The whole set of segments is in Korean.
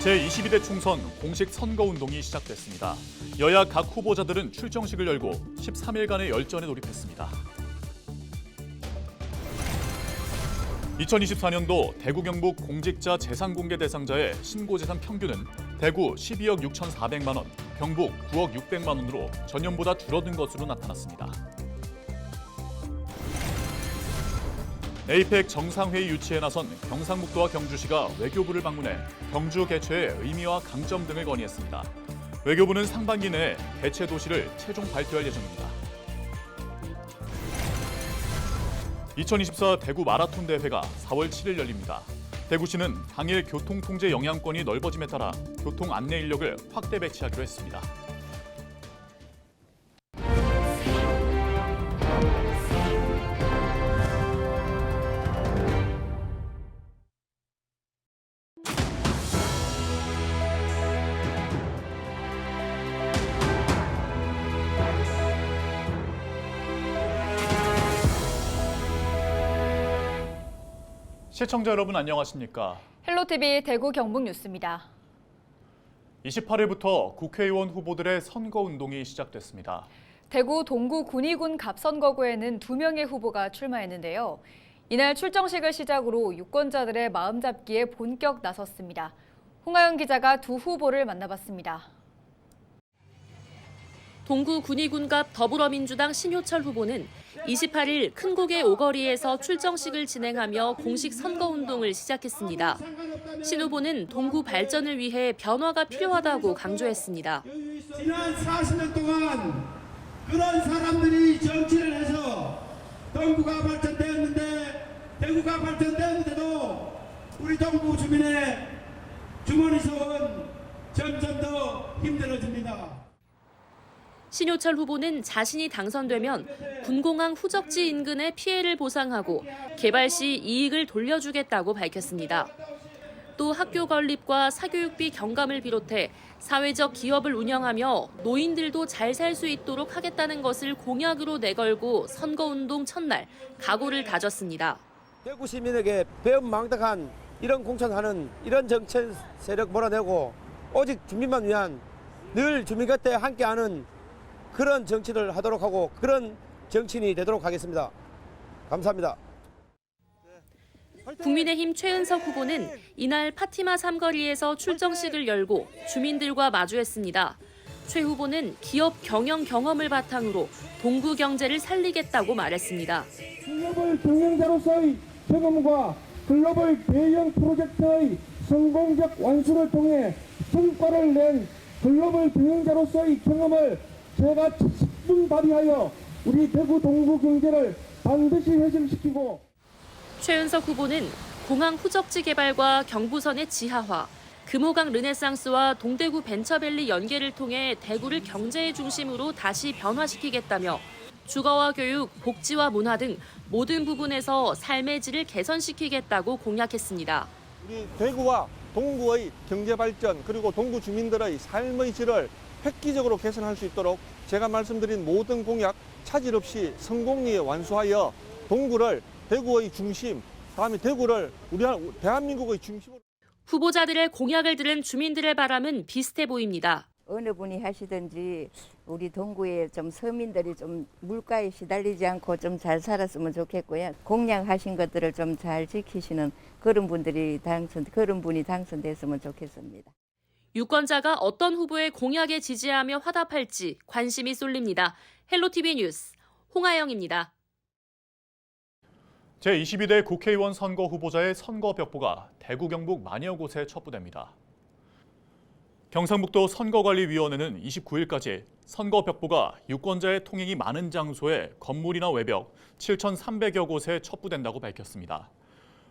제22대 총선 공식 선거운동이 시작됐습니다. 여야 각 후보자들은 출정식을 열고 13일간의 열전에 돌입했습니다. 2024년도 대구 경북 공직자 재산공개 대상자의 신고재산 평균은 대구 12억 6,400만 원, 경북 9억 600만 원으로 전년보다 줄어든 것으로 나타났습니다. 에이펙 정상회의 유치에 나선 경상북도와 경주시가 외교부를 방문해 경주 개최의 의미와 강점 등을 건의했습니다. 외교부는 상반기 내에 개최 도시를 최종 발표할 예정입니다. 2024 대구 마라톤 대회가 4월 7일 열립니다. 대구시는 당일 교통 통제 영향권이 넓어짐에 따라 교통 안내 인력을 확대 배치하기로 했습니다. 시청자 여러분 안녕하십니까? 헬로티비 대구 경북 뉴스입니다. 28일부터 국회의원 후보들의 선거 운동이 시작됐습니다. 대구 동구 군위군 갑선거구에는 두 명의 후보가 출마했는데요. 이날 출정식을 시작으로 유권자들의 마음 잡기에 본격 나섰습니다. 홍하영 기자가 두 후보를 만나봤습니다. 동구 군위군갑 더불어민주당 신효철 후보는 28일 큰곡의 오거리에서 출정식을 진행하며 공식 선거운동을 시작했습니다. 신 후보는 동구 발전을 위해 변화가 필요하다고 강조했습니다. 지난 40년 동안 그런 사람들이 정치를 해서 동구가 발전되었는데 대구가 발전되었는데도 우리 동구 주민의 주머니 속은 점점 더 힘들어집니다. 신효철 후보는 자신이 당선되면 군공항 후적지 인근의 피해를 보상하고 개발 시 이익을 돌려주겠다고 밝혔습니다. 또 학교 건립과 사교육비 경감을 비롯해 사회적 기업을 운영하며 노인들도 잘 살 수 있도록 하겠다는 것을 공약으로 내걸고 선거운동 첫날 각오를 다졌습니다. 대구 시민에게 배은망덕한 이런 공천하는 이런 정치 세력 몰아내고 오직 주민만 위한 늘 주민 곁에 함께하는 그런 정치를 하도록 하고 그런 정치인이 되도록 하겠습니다. 감사합니다. 국민의힘 최은석 후보는 이날 파티마 삼거리에서 출정식을 열고 주민들과 마주했습니다. 최 후보는 기업 경영 경험을 바탕으로 동구 경제를 살리겠다고 말했습니다. 글로벌 경영자로서의 경험과 글로벌 대형 프로젝트의 성공적 완수를 통해 성과를 낸 글로벌 경영자로서의 경험을 제가 충분 발휘하여 우리 대구 동구 경제를 반드시 회생시키고 최은석 후보는 공항 후적지 개발과 경부선의 지하화, 금호강 르네상스와 동대구 벤처밸리 연계를 통해 대구를 경제의 중심으로 다시 변화시키겠다며 주거와 교육, 복지와 문화 등 모든 부분에서 삶의 질을 개선시키겠다고 공약했습니다. 우리 대구와 동구의 경제 발전 그리고 동구 주민들의 삶의 질을 획기적으로 개선할 수 있도록 제가 말씀드린 모든 공약 차질 없이 성공리에 완수하여 동구를 대구의 중심, 다음에 대구를 우리 한- 대한민국의 중심으로 후보자들의 공약을 들은 주민들의 바람은 비슷해 보입니다. 어느 분이 하시든지 우리 동구에 좀 서민들이 좀 물가에 시달리지 않고 좀 잘 살았으면 좋겠고요. 공약하신 것들을 좀 잘 지키시는 그런 분들이 당선 그런 분이 당선됐으면 좋겠습니다. 유권자가 어떤 후보의 공약에 지지하며 화답할지 관심이 쏠립니다. 헬로티비 뉴스 홍아영입니다. 제22대 국회의원 선거 후보자의 선거 벽보가 대구 경북 만여 곳에 첩부됩니다. 경상북도 선거관리위원회는 29일까지 선거 벽보가 유권자의 통행이 많은 장소에 건물이나 외벽 7,300여 곳에 첩부된다고 밝혔습니다.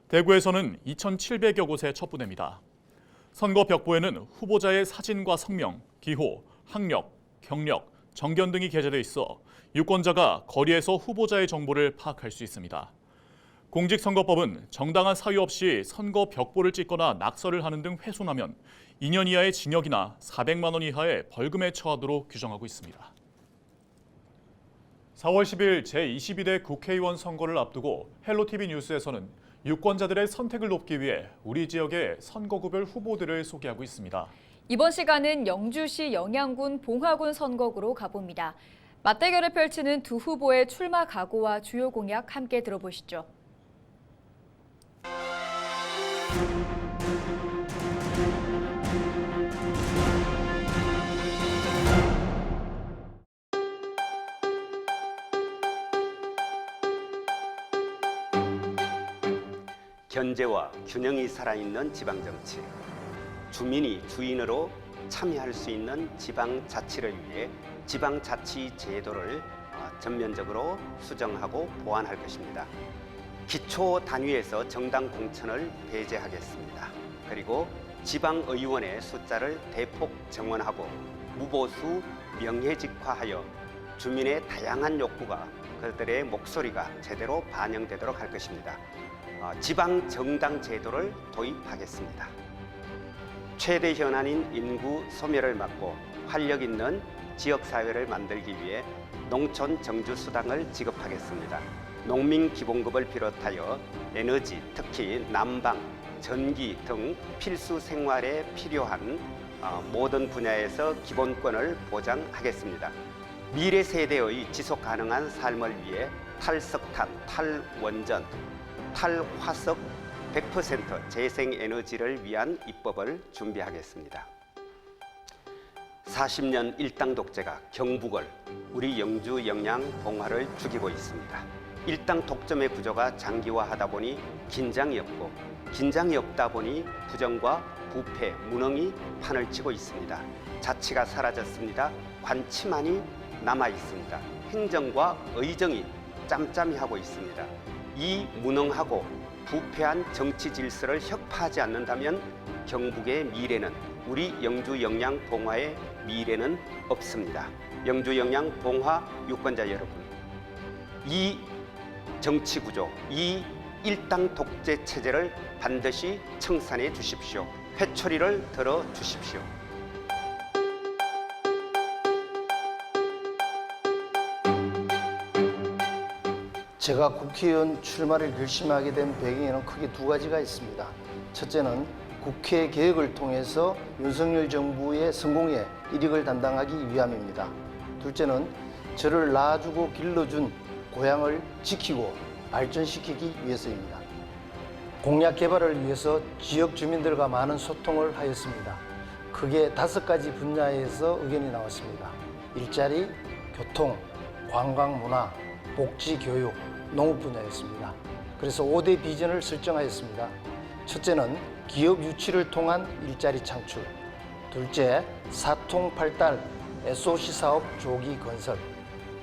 대구에서는 2,700여 곳에 첩부됩니다. 선거 벽보에는 후보자의 사진과 성명, 기호, 학력, 경력, 정견 등이 게재돼 있어 유권자가 거리에서 후보자의 정보를 파악할 수 있습니다. 공직선거법은 정당한 사유 없이 선거 벽보를 찍거나 낙서를 하는 등 훼손하면 2년 이하의 징역이나 400만 원 이하의 벌금에 처하도록 규정하고 있습니다. 4월 10일 제22대 국회의원 선거를 앞두고 헬로티비 뉴스에서는 유권자들의 선택을 높기 위해 우리 지역의 선거구별 후보들을 소개하고 있습니다. 이번 시간은 영주시 영양군 봉화군 선거구로 가봅니다. 맞대결을 펼치는 두 후보의 출마 각오와 주요 공약 함께 들어보시죠. 견제와 균형이 살아있는 지방정치, 주민이 주인으로 참여할 수 있는 지방자치를 위해 지방자치 제도를 어, 전면적으로 수정하고 보완할 것입니다. 기초 단위에서 정당 공천을 배제하겠습니다. 그리고 지방의원의 숫자를 대폭 정원하고 무보수 명예직화하여 주민의 다양한 욕구가 그들의 목소리가 제대로 반영되도록 할 것입니다. 어, 지방 정당 제도를 도입하겠습니다. 최대 현안인 인구 소멸을 막고 활력 있는 지역 사회를 만들기 위해 농촌 정주 수당을 지급하겠습니다. 농민 기본급을 비롯하여 에너지, 특히 난방, 전기 등 필수 생활에 필요한 어, 모든 분야에서 기본권을 보장하겠습니다. 미래 세대의 지속 가능한 삶을 위해 탈석탄, 탈원전, 탈화석 100% 재생 에너지를 위한 입법을 준비하겠습니다. 40년 일당 독재가 경북을 우리 영주 영양 봉화를 죽이고 있습니다. 일당 독점의 구조가 장기화하다 보니 긴장이 없고 긴장이 없다 보니 부정과 부패, 무능이 판을 치고 있습니다. 자치가 사라졌습니다. 관치만이 남아 있습니다. 행정과 의정이 짬짬이 하고 있습니다. 이 무능하고 부패한 정치 질서를 혁파하지 않는다면 경북의 미래는 우리 영주 영양 봉화의 미래는 없습니다. 영주 영양 봉화 유권자 여러분, 이 정치 구조, 이 일당 독재 체제를 반드시 청산해 주십시오. 회초리를 들어 주십시오. 제가 국회의원 출마를 결심하게 된 배경에는 크게 두 가지가 있습니다. 첫째는 국회 개혁을 통해서 윤석열 정부의 성공에 일익을 담당하기 위함입니다. 둘째는 저를 낳아주고 길러준 고향을 지키고 발전시키기 위해서입니다. 공약 개발을 위해서 지역 주민들과 많은 소통을 하였습니다. 크게 다섯 가지 분야에서 의견이 나왔습니다. 일자리, 교통, 관광 문화, 복지 교육, 농업 분야였습니다. 그래서 5대 비전을 설정하였습니다. 첫째는 기업 유치를 통한 일자리 창출. 둘째, 사통팔달 SOC 사업 조기 건설.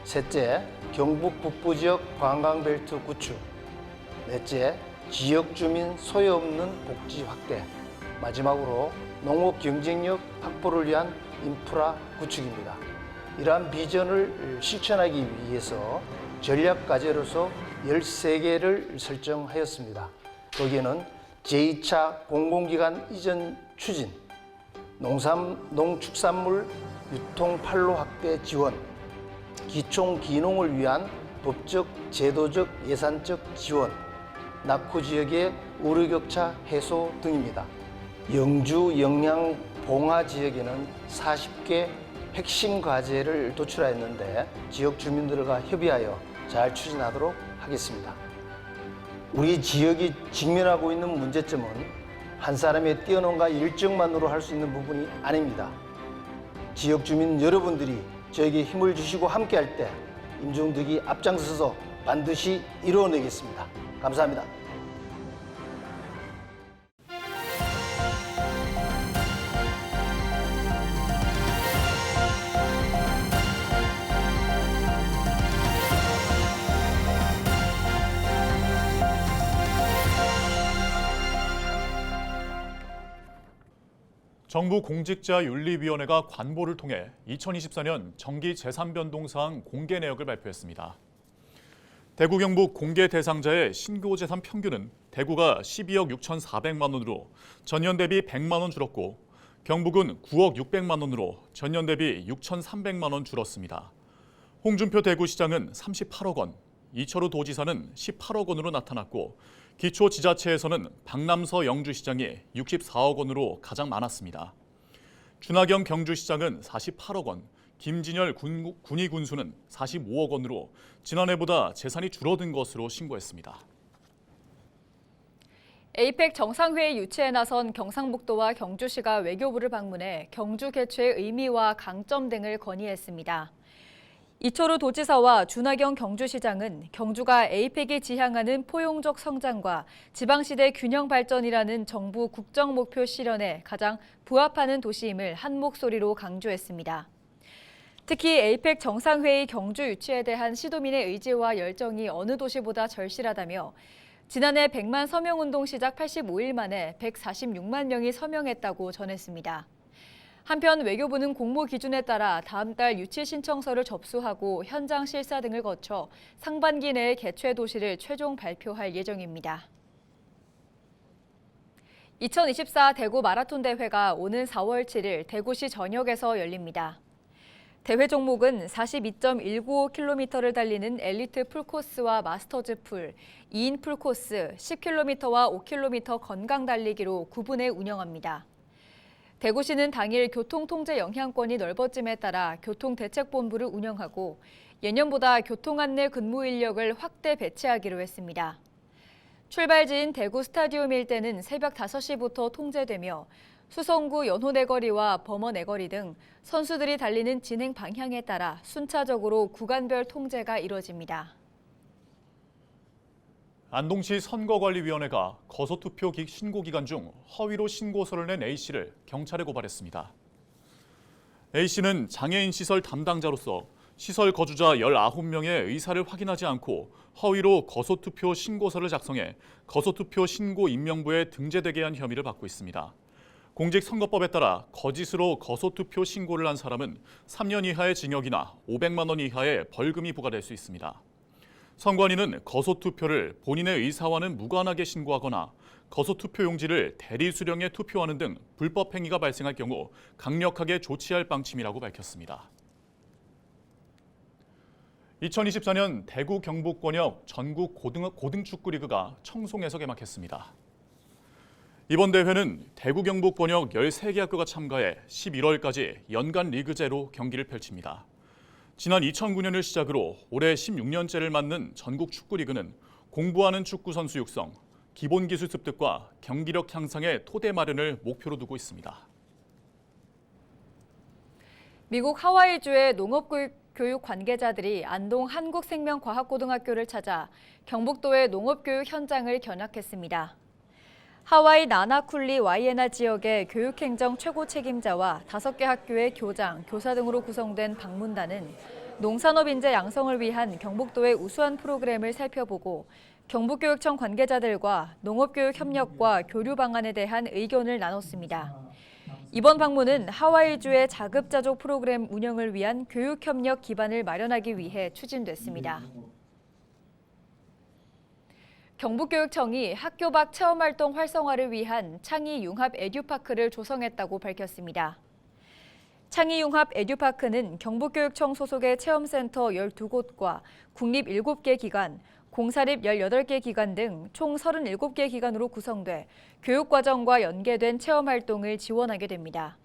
셋째, 경북 북부 지역 관광벨트 구축. 넷째, 지역 주민 소외 없는 복지 확대. 마지막으로 농업 경쟁력 확보를 위한 인프라 구축입니다. 이러한 비전을 실천하기 위해서 전략 과제로서 13개를 설정하였습니다. 거기에는 제2차 공공기관 이전 추진, 농산, 농축산물 유통 판로 확대 지원, 기총 기농을 위한 법적, 제도적, 예산적 지원, 낙후 지역의 우려격차 해소 등입니다. 영주, 영양, 봉화 지역에는 40개 핵심 과제를 도출하였는데 지역 주민들과 협의하여 잘 추진하도록 하겠습니다. 우리 지역이 직면하고 있는 문제점은 한 사람의 뛰어넘과 일정만으로 할 수 있는 부분이 아닙니다. 지역 주민 여러분들이 저에게 힘을 주시고 함께 할 때 임종득이 앞장서서 반드시 이루어내겠습니다. 감사합니다. 정부 공직자윤리위원회가 관보를 통해 2024년 정기 재산 변동 사항 공개 내역을 발표했습니다. 대구 경북 공개 대상자의 신고 재산 평균은 대구가 12억 6,400만 원으로 전년 대비 100만 원 줄었고 경북은 9억 600만 원으로 전년 대비 6,300만 원 줄었습니다. 홍준표 대구시장은 38억 원, 이철우 도지사는 18억 원으로 나타났고 기초 지자체에서는 박남서 영주시장이 64억 원으로 가장 많았습니다. 준하경 경주시장은 48억 원, 김진열 군, 군의 군수는 45억 원으로 지난해보다 재산이 줄어든 것으로 신고했습니다. 에이펙 정상회의 유치에 나선 경상북도와 경주시가 외교부를 방문해 경주 개최의 의미와 강점 등을 건의했습니다. 이철우 도지사와 준하경 경주시장은 경주가 에이펙이 지향하는 포용적 성장과 지방시대 균형 발전이라는 정부 국정 목표 실현에 가장 부합하는 도시임을 한 목소리로 강조했습니다. 특히 에이펙 정상회의 경주 유치에 대한 시도민의 의지와 열정이 어느 도시보다 절실하다며 지난해 100만 서명 운동 시작 85일 만에 146만 명이 서명했다고 전했습니다. 한편 외교부는 공모 기준에 따라 다음 달 유치 신청서를 접수하고 현장 실사 등을 거쳐 상반기 내에 개최 도시를 최종 발표할 예정입니다. 2024 대구 마라톤 대회가 오는 4월 7일 대구시 전역에서 열립니다. 대회 종목은 42.195km를 달리는 엘리트 풀코스와 마스터즈 풀, 2인 풀코스, 10km와 5km 건강 달리기로 구분해 운영합니다. 대구시는 당일 교통통제 영향권이 넓어짐에 따라 교통대책본부를 운영하고 예년보다 교통안내 근무 인력을 확대 배치하기로 했습니다. 출발지인 대구 스타디움 일대는 새벽 5시부터 통제되며 수성구 연호내거리와 범어내거리 등 선수들이 달리는 진행 방향에 따라 순차적으로 구간별 통제가 이뤄집니다. 안동시 선거관리위원회가 거소투표 기- 신고 기간 중 허위로 신고서를 낸 A씨를 경찰에 고발했습니다. A씨는 장애인 시설 담당자로서 시설 거주자 19명의 의사를 확인하지 않고 허위로 거소투표 신고서를 작성해 거소투표 신고 임명부에 등재되게 한 혐의를 받고 있습니다. 공직선거법에 따라 거짓으로 거소투표 신고를 한 사람은 3년 이하의 징역이나 500만 원 이하의 벌금이 부과될 수 있습니다. 선관위는 거소투표를 본인의 의사와는 무관하게 신고하거나 거소투표 용지를 대리 수령해 투표하는 등 불법 행위가 발생할 경우 강력하게 조치할 방침이라고 밝혔습니다. 2024년 대구 경북권역 전국 고등, 고등축구 리그가 청송에서 개막했습니다. 이번 대회는 대구 경북 권역 13개 학교가 참가해 11월까지 연간 리그제로 경기를 펼칩니다. 지난 2009년을 시작으로 올해 16년째를 맞는 전국 축구 리그는 공부하는 축구 선수 육성, 기본 기술 습득과 경기력 향상의 토대 마련을 목표로 두고 있습니다. 미국 하와이주의 농업교육 교육 관계자들이 안동 한국생명과학고등학교를 찾아 경북도의 농업교육 현장을 견학했습니다. 하와이 나나쿨리 와이에나 지역의 교육행정 최고 책임자와 다섯 개 학교의 교장, 교사 등으로 구성된 방문단은 농산업 인재 양성을 위한 경북도의 우수한 프로그램을 살펴보고 경북교육청 관계자들과 농업교육 협력과 교류 방안에 대한 의견을 나눴습니다. 이번 방문은 하와이주의 자급자족 프로그램 운영을 위한 교육 협력 기반을 마련하기 위해 추진됐습니다. 경북교육청이 학교 밖 체험활동 활성화를 위한 창의 융합 에듀파크를 조성했다고 밝혔습니다. 창의 융합 에듀파크는 경북교육청 소속의 체험센터 12곳과 국립 7개 기관, 공사립 18개 기관 등 총 37개 기관으로 구성돼 교육과정과 연계된 체험활동을 지원하게 됩니다.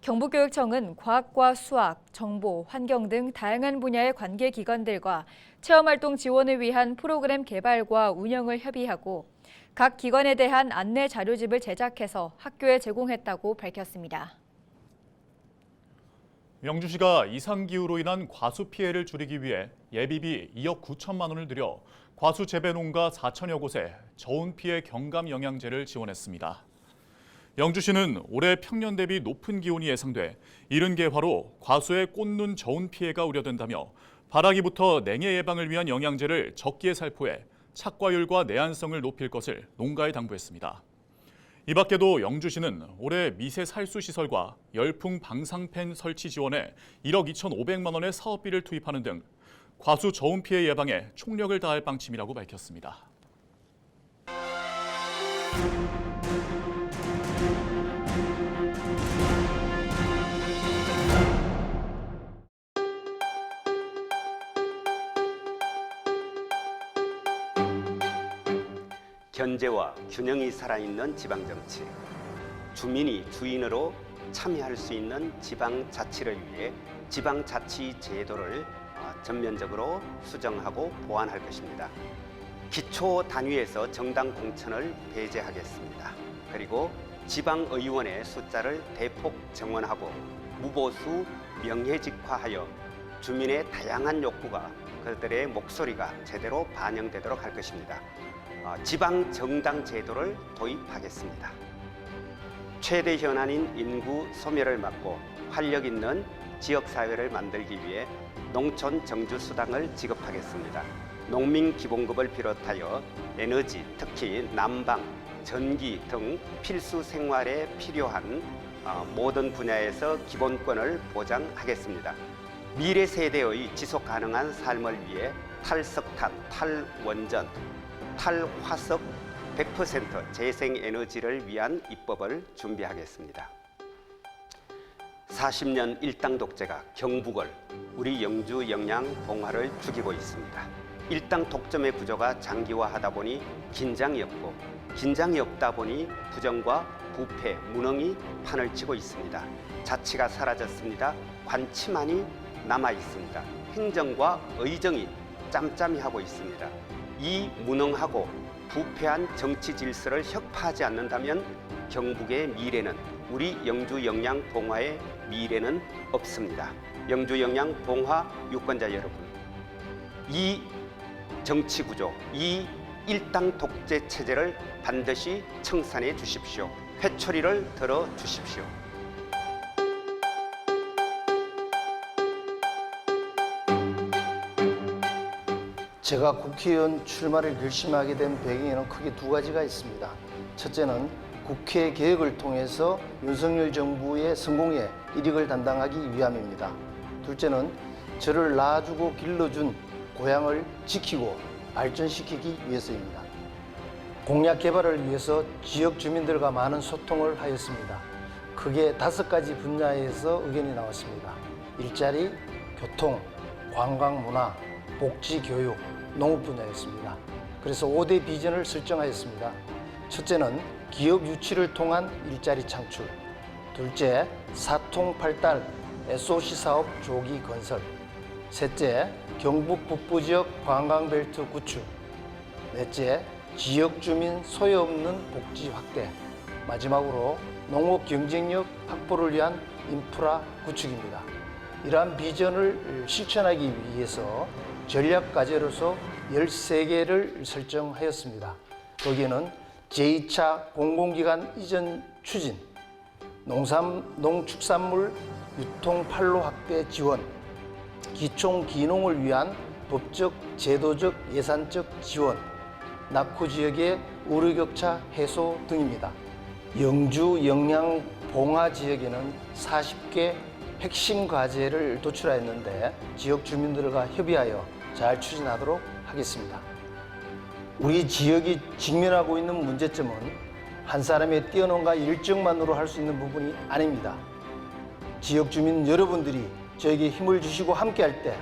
경북교육청은 과학과 수학, 정보, 환경 등 다양한 분야의 관계 기관들과 체험활동 지원을 위한 프로그램 개발과 운영을 협의하고 각 기관에 대한 안내 자료집을 제작해서 학교에 제공했다고 밝혔습니다. 영주시가 이상기후로 인한 과수 피해를 줄이기 위해 예비비 2억 9천만 원을 들여 과수 재배 농가 4천여 곳에 저온 피해 경감 영양제를 지원했습니다. 영주시는 올해 평년 대비 높은 기온이 예상돼 이른 개화로 과수의 꽃눈 저온 피해가 우려된다며 발아기부터 냉해 예방을 위한 영양제를 적기에 살포해 착과율과 내한성을 높일 것을 농가에 당부했습니다. 이 밖에도 영주시는 올해 미세 살수 시설과 열풍 방상팬 설치 지원에 1억 2,500만 원의 사업비를 투입하는 등 과수 저온 피해 예방에 총력을 다할 방침이라고 밝혔습니다. 견제와 균형이 살아있는 지방정치, 주민이 주인으로 참여할 수 있는 지방자치를 위해 지방자치 제도를 어, 전면적으로 수정하고 보완할 것입니다. 기초 단위에서 정당 공천을 배제하겠습니다. 그리고 지방의원의 숫자를 대폭 정원하고 무보수 명예직화하여 주민의 다양한 욕구가 그들의 목소리가 제대로 반영되도록 할 것입니다. 어, 지방 정당 제도를 도입하겠습니다. 최대 현안인 인구 소멸을 막고 활력 있는 지역 사회를 만들기 위해 농촌 정주 수당을 지급하겠습니다. 농민 기본급을 비롯하여 에너지, 특히 난방, 전기 등 필수 생활에 필요한 어, 모든 분야에서 기본권을 보장하겠습니다. 미래 세대의 지속 가능한 삶을 위해 탈석탄, 탈원전, 탈화석 100% 재생 에너지를 위한 입법을 준비하겠습니다. 40년 일당 독재가 경북을 우리 영주 영양 봉화를 죽이고 있습니다. 일당 독점의 구조가 장기화하다 보니 긴장이 없고 긴장이 없다 보니 부정과 부패, 무능이 판을 치고 있습니다. 자치가 사라졌습니다. 관치만이 남아 있습니다. 행정과 의정이 짬짬이 하고 있습니다. 이 무능하고 부패한 정치 질서를 혁파하지 않는다면 경북의 미래는 우리 영주 영양 봉화의 미래는 없습니다. 영주 영양 봉화 유권자 여러분, 이 정치 구조, 이 일당 독재 체제를 반드시 청산해 주십시오. 회초리를 들어 주십시오. 제가 국회의원 출마를 결심하게 된 배경에는 크게 두 가지가 있습니다. 첫째는 국회 개혁을 통해서 윤석열 정부의 성공에 일익을 담당하기 위함입니다. 둘째는 저를 낳아주고 길러준 고향을 지키고 발전시키기 위해서입니다. 공약 개발을 위해서 지역 주민들과 많은 소통을 하였습니다. 크게 다섯 가지 분야에서 의견이 나왔습니다. 일자리, 교통, 관광 문화, 복지 교육, 농업 분야였습니다. 그래서 5대 비전을 설정하였습니다. 첫째는 기업 유치를 통한 일자리 창출. 둘째, 사통팔달 SOC 사업 조기 건설. 셋째, 경북 북부 지역 관광벨트 구축. 넷째, 지역 주민 소외 없는 복지 확대. 마지막으로 농업 경쟁력 확보를 위한 인프라 구축입니다. 이러한 비전을 실천하기 위해서 전략 과제로서 13개를 설정하였습니다. 거기에는 제2차 공공기관 이전 추진, 농산, 농축산물 유통 판로 확대 지원, 기총 기농을 위한 법적, 제도적, 예산적 지원, 낙후 지역의 우려격차 해소 등입니다. 영주, 영양, 봉화 지역에는 40개 핵심 과제를 도출하였는데 지역 주민들과 협의하여 잘 추진하도록 하겠습니다. 우리 지역이 직면하고 있는 문제점은 한 사람의 뛰어넘과 일정만으로 할 수 있는 부분이 아닙니다. 지역 주민 여러분들이 저에게 힘을 주시고 함께 할 때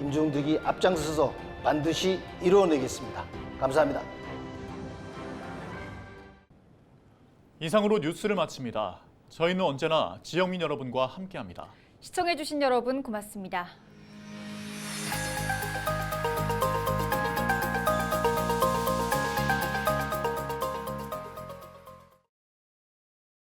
임종득이 앞장서서 반드시 이루어내겠습니다. 감사합니다. 이상으로 뉴스를 마칩니다. 저희는 언제나 지역민 여러분과 함께합니다. 시청해주신 여러분 고맙습니다.